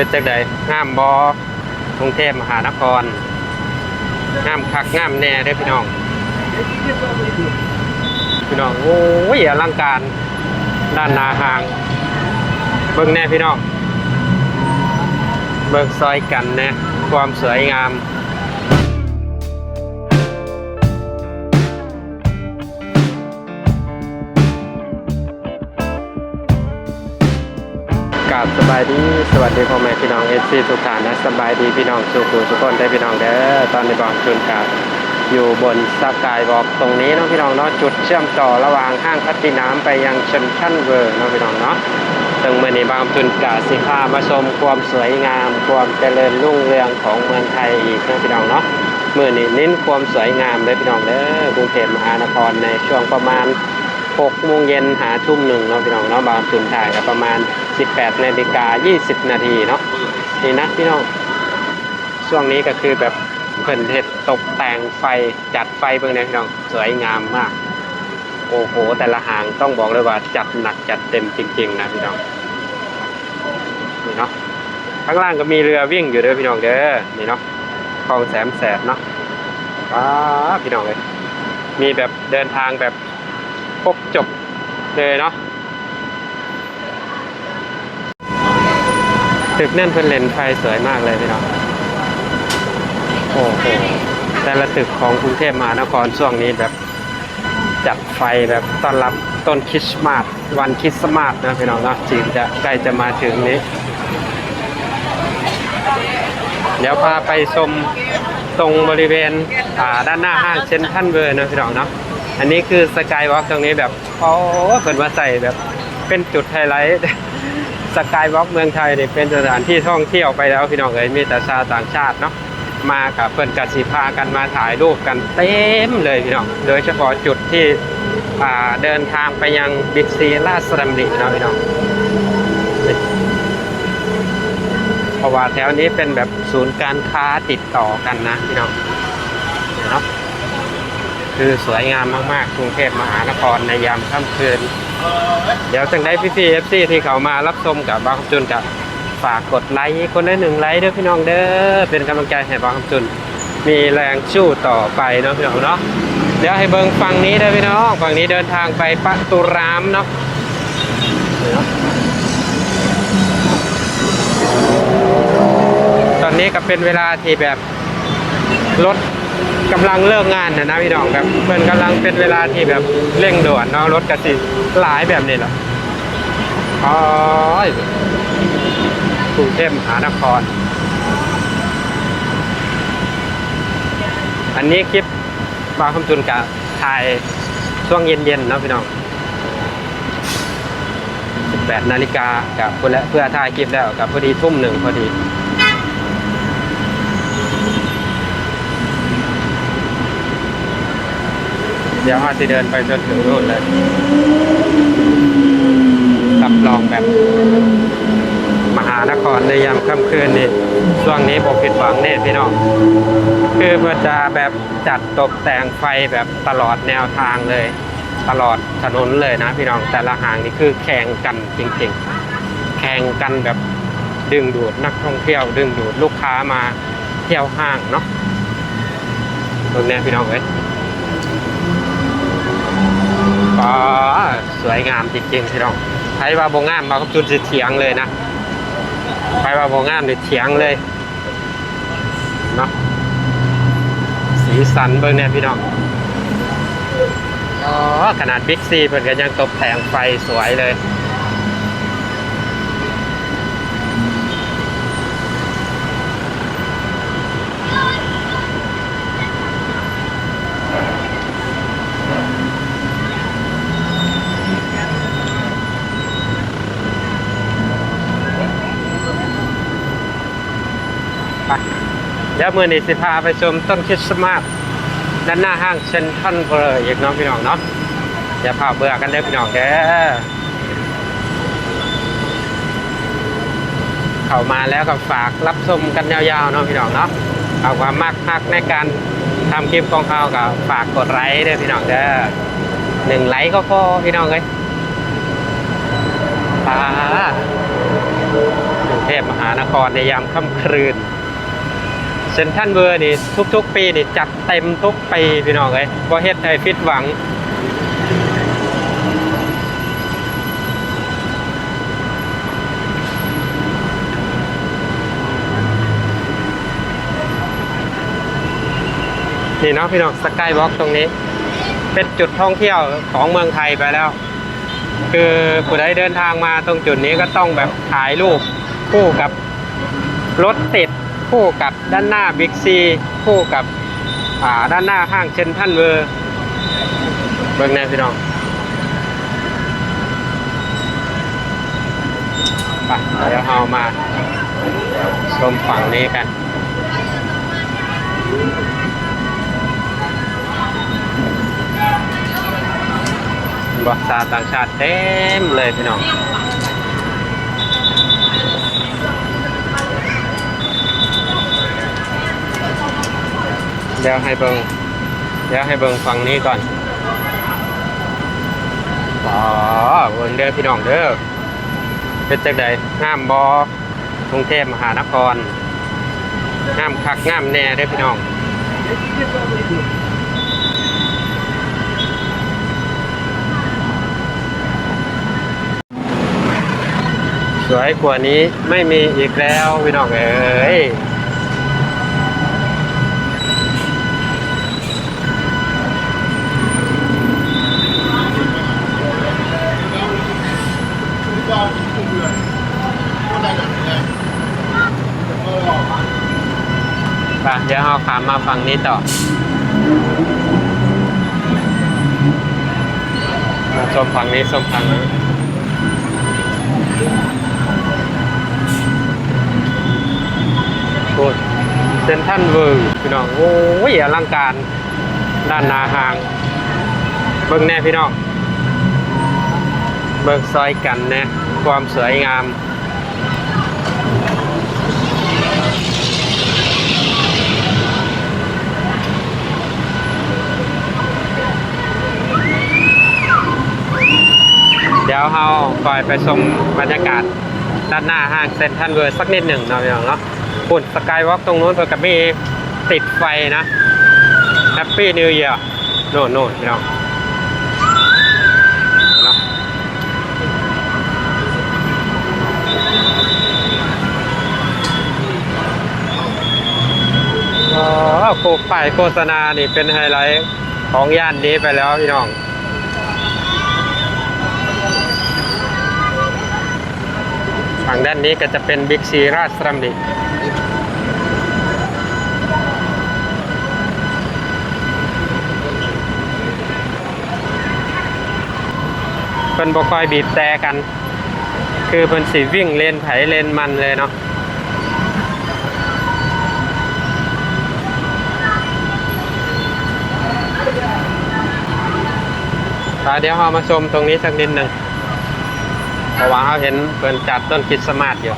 เป็นจังใดงามบกรุงเทพมหานครงามคักงามแน่เด้อพี่น้อง พี่น้องโอ้ยอลังการด้านหนาหาง เบิ่งแน่พี่น้อง เบิ่งซอยกันแน่ความสวยงาม กราบสบายดีสวัสดีพ่อแม่พี่น้องเอซีทุกท่านนะสบายดีพี่น้องสุขุทุกคนได้พี่น้องเด้อตอนนี้บอกจุนกาบอยู่บนสกายบอกตรงนี้เนาะพี่น้องเนาะจุดเชื่อมต่อระหว่างห้างพัติน้ำไปยังเชนชันเวอร์เนาะพี่น้องเนาะซึ่งเมื่อนี้บางจุนกาสิพามาชมความสวยงาม ความเจริญรุ่งเรืองของเมืองไทยอีกเนาะพี่น้องเนาะเมื่อนี้เน้นความสวยงามเลยพี่น้องเด้อกรุงเทพมหานครในช่วงประมาณ 6โมงเย็นหาทุ่มหนึ่งเนาะพี่น้องเนาะบางจุนถ่ายก็ประมาณ 18นาฬิกา20 นาทีเนาะนี่นะพี่น้องช่วงนี้ก็คือแบบเพิ่นเฮ็ดตกแต่งไฟจัดไฟเบิ่งนี่ยพี่น้องสวยงามมาก โอ้โห แต่ละหางต้องบอกเลยว่าจัดหนักจัดเต็มจริง ๆ นะพี่น้องนี่เนาะข้างล่างก็มีเรือวิ่งอยู่เด้อพี่น้องเด้อนี่เนาะคลองแสมแสบเนาะว้าพี่น้องเลยมีแบบเดินทางแบบ ครบจบเลยเนาะตึกนั่นเพิ่นเลนไฟสวยมากเลยพี่น้องโอ้โหแต่ละตึกของกรุงเทพมหานครช่วงนี้แบบจัดไฟแบบต้อนรับต้นคริสต์มาสวันคริสต์มาสนะพี่น้องนะจีนจะใกล้จะมาถึงนี้ เดี๋ยวพาไปชมตรงบริเวณด้านหน้าห้างเซ็นทรัลเวิร์นะพี่น้องเนาะ อันนี้คือสกายวอล์กตรงนี้แบบโอ้เพิ่นมาใส่แบบเป็นจุดไฮไลท์สกายวอล์กเมืองไทยเนี่ยเป็นสถานที่ท่องเที่ยวไปแล้วพี่น้องเอ้ยมีแต่ชาวต่างชาติเนาะมากับเพิ่อนกัสิพากันมาถ่ายรูปกันเต็มเลยพี่น้อง โดยเฉพาะจุดที่เดินทางไปยังบิ๊กซีลาดสลัมดิเนาะพี่น้องเพราะว่าแถวนี้เป็นแบบศูนย์การค้าติดต่อกันนะพี่น้องเนาะ คือสวยงามมากๆ กรุงเทพมหานครในยามค่ำคืน เดี๋ยวจังได้พี่พีเอฟซีที่เขามารับชมกับบางคำจุนกับฝากกดไลค์คนละหนึ่งไลค์เด้อพี่น้องเด้อเป็นกำลังใจให้บางคำจุน มีแรงชู้ต่อไปเนาะพี่น้องเนาะเดี๋ยวให้เบิ่งฝั่งนี้เด้อพี่น้องฝั่งนี้เดินทางไปปะตุรามเนาะนี่เนาะตอนนี้ก็เป็นเวลาที่แบบรถ กำลังเลิกงานนะนะพี่น้องแบบเพิ่นกำลังเป็นเวลาที่แบบเร่งด่วนเนาะรถกระสิหลายแบบนี้แหละอ๋อกรุงเทพมหานคร อันนี้คลิปบางคำจุนกะถ่ายช่วงเย็นๆเนาะพี่น้อง 18นาฬิกากับเพื่อเพื่อถ่ายคลิปแล้วกับพอดีทุ่มหนึ่งพอดี เดี๋ยวอาจจะเดินไปจนถึงนู่นเลยรับรองแบบมหานครในยามค่ำคืนนี่ช่วงนี้บอกผิดหวังแน่พี่น้อง คือเพื่อจะแบบจัดตกแต่งไฟแบบตลอดแนวทางเลย ตลอดถนนเลยนะพี่น้องแต่ละหางนี่คือแข่งกันจริงๆ แข่งกันแบบดึงดูดนักท่องเที่ยวดึงดูดลูกค้ามาเที่ยวห้างเนาะตรงนี้พี่น้องเอ้ย ก็สวยงามจริงๆพี่น้องใครว่าโบงามมาก็จุดสิเถียงเลยนะใครว่าโบงามเนี่ยเถียงเลยเนาะสีสันเบิ่งเนี่ยพี่น้องอ๋อขนาดบิ๊กซีเพิ่นก็ยังตกแต่งไฟสวยเลย ดี๋ยวมื่อนี้สิพาไปชมต้นคริสต์มาสด้านหน้าห้างเซ็นทรัลเบอร์อีกน้องพี่น้องเนาะอย่าพาเบื่อกันเด้อพี่น้องแกเข้ามาแล้วก็ฝากรับชมกันยาวๆเนาะพี่น้องเนาะเอาความมากพักในการทำคลิปของเขากับฝากกดไลค์เด้อพี่น้องเด้อหนึ่งไลค์ก็พอพี่น้องเลยป้ากรุงเทพมหานครในยามค่ำคืน ซนทรันเวอร์นี่ทุกๆ ปีนี่จัดเต็มทุกปีพี่น้องเอ้ยบ่เฮ็ดให้ฟิตหวังนี่เนาะพี่น้องสกายวอล์กตรงนี้ เป็นจุดท่องเที่ยวของเมืองไทยไปแล้ว คือผู้ใดเดินทางมาตรงจุดนี้ก็ต้องแบบถ่ายรูปคู่กับรถติด คู่กับด้านหน้าบิ๊กซีคู่กับด้านหน้าห้างเชนทันเวอร์เบิ่งแน่พี่น้องไปเดี๋ยวเรามาชมฝั่งนี้กันบอกชาต่างชาติเต็มเลยพี่น้อง เดี๋ยวให้เบิงเดี๋ยวให้เบิงฝั่งนี้ก่อนอ๋อเบิงเด้อพี่น้องเด้อเป็นจังใดงามบอกรุงเทพมหานครงามคักงามแน่เด้อพี่น้องสวยกว่านี้ไม่มีอีกแล้วพี่น้องเอ๋ย ดี๋ยวเราขามมาฝั่งนี้ต่อมาชมฝั่งนี้ชมฝั่งนี้พูดเซนทันเวิร์พี่น้อง โอ้ยอลังการ ด้านหนาหาง เบิ่งแน่พี่น้อง เบิ่งซอยกันแน่ความสวยงาม ยวเราคอยไปชมบรรยากาศด้านหน้าห้างเซ็นทรัลเวิร์สักนิดหนึ่งเนาะพี่น้องเนาะปุ่นสกายวอล์กตรงนู้นเพื่อกับมีติดไฟนะแฮปปี้นิว e a ร์โน่นโน่นพี่น้องเนาะอ๋อโคป้ายโฆษณานี่เป็นไฮไลท์ของย่านนี้ไปแล้วพี่น้อง ฝั่งด้านนี้ก็จะเป็นบิ๊กซีราชสรัมดิเพิ่นบ่ค่อยบีบแต่กัน คือเพิ่นสิวิ่งเลนไถเลนมันเลยเนาะอะเดี๋ยวเรามาชมตรงนี้สักนิดหนึ่ง เพราะว่าเขาเห็นเพิ่นจัดต้นคริดสต์มาสอยู่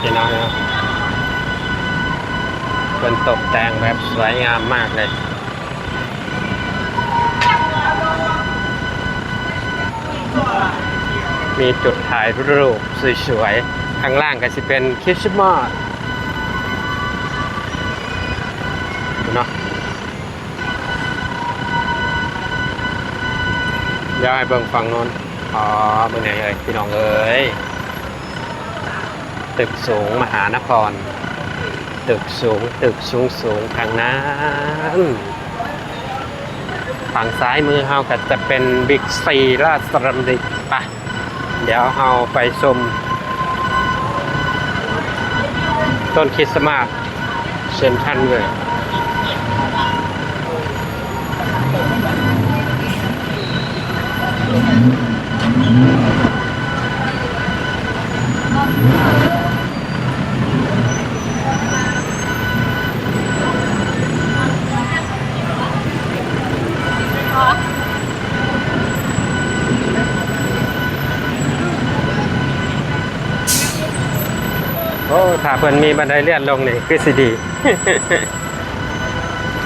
เห็นเอาเนี่ยเพิ่นตกแต่งแบบสวยงามมากเลยมีจุดถ่ายรูปสวยๆ ข้างล่างก็จะเป็นคริสต์มาส เนาะ เดี๋ยวให้เบิ่งฝั่งโน้นอ๋อเบิ่งไหนเอ่ยพี่น้องเอ้ยตึกสูงมหานคร ตึกสูงตึกสูงสูงทางนั้นฝั่งซ้ายมือเฮาก็จะเป็นบิ๊กซีราชดำริปะเดี๋ยวเฮาไปชมต้นคริสต์มาสเซนทรันเวิร์ โอ้ถ้าเพิ่นมีบันไดเลื่อนลงนี่คือสิดี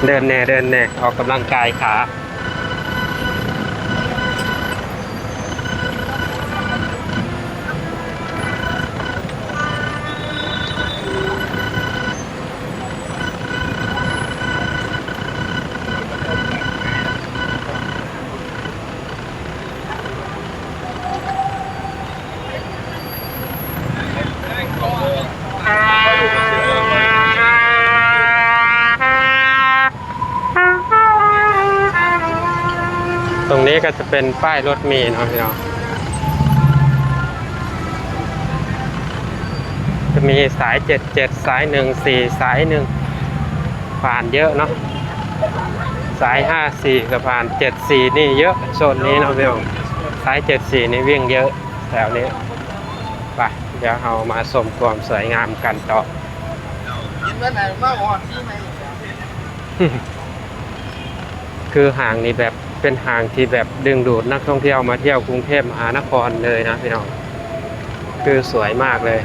เดินแน่เดินแน่ออกกำลังกายขา นี้ก็จะเป็นป้ายรถเมล์เนาะพี่น้องจะมีสาย 77 สาย 14 สายหนึ่งผ่านเยอะเนาะสาย 54 กับผ่าน 74 นี่เยอะโซนนี้เนาะพี่น้องสาย 74 นี่วิ่งเยอะแถวนี้ไปเดี๋ยวเรามาชมความสวยงามกันต่อกินเมื่อไหร่มาอ่อนที่ไหนคือห่างนี่แบบ เป็นห่างที่แบบดึงดูดนักท่องเที่ยวมาเที่ยวกรุงเทพมหานครเลยนะพี่น้อง คือสวยมากเลย